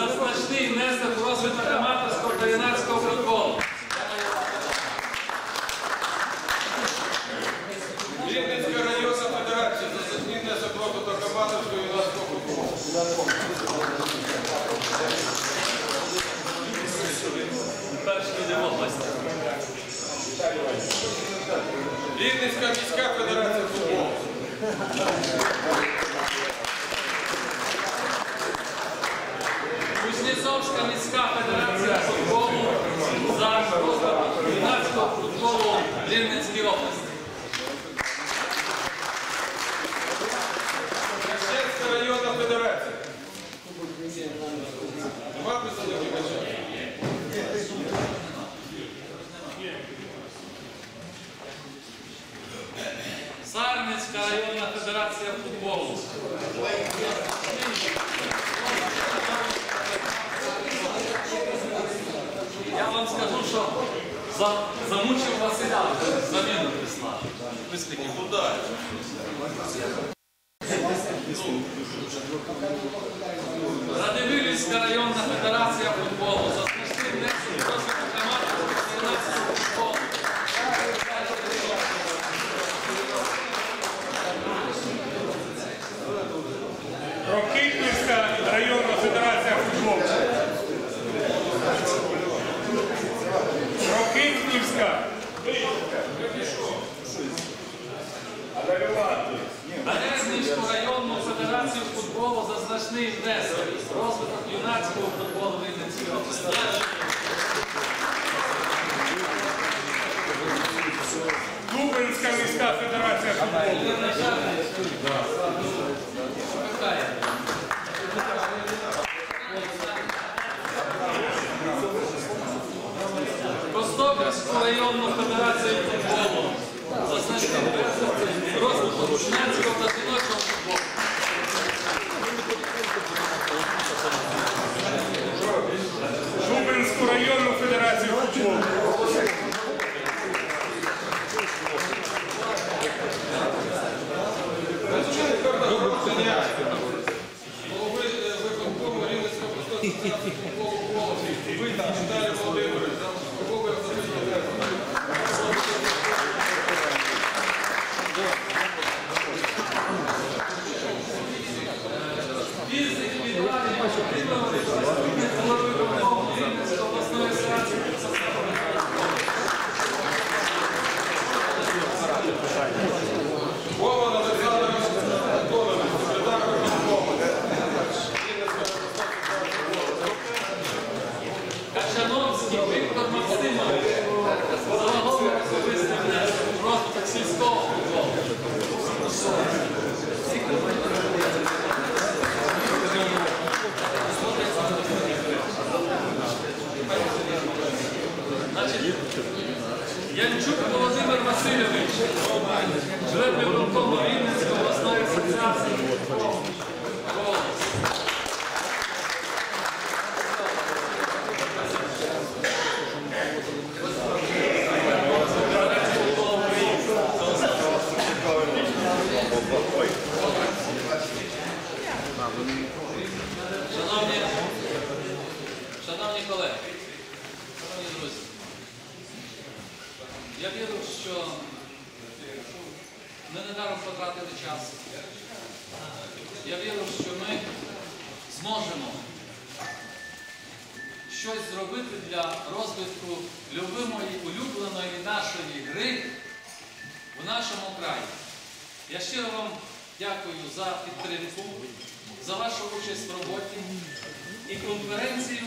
за значний внесок у розвиток аматорського футболу. Рівненська районна федерація за та командовського юнацького футболу. Рівненська міська федерація футболу. Кузнєцовська міська федерація футболу за юнацького футболу в області. Хрещенська районна федерація. Нема представників Сарницька районна федерація футболу. Я вам скажу, що за, замучив Василя заміну прислав. Вислідки куди? Радивилівська районна федерація футболу. За значний Рокитнівська районна федерація футболу. Рокитнівська. Березнівську районну федерацію футболу за значний внесок розвиток юнацького футболу в Рівненській області. Дубинська міська федерація футболу. Костопільську районну федерацію футболу. За розвитку юнацького та Значить, Янчук Володимир Васильович, член виконкому Рівненської обласної я вірю, що ми недаром потратили час. Я вірю, що ми зможемо щось зробити для розвитку любимої, улюбленої нашої гри в нашому краї. Я щиро вам дякую за підтримку, за вашу участь в роботі і конференцію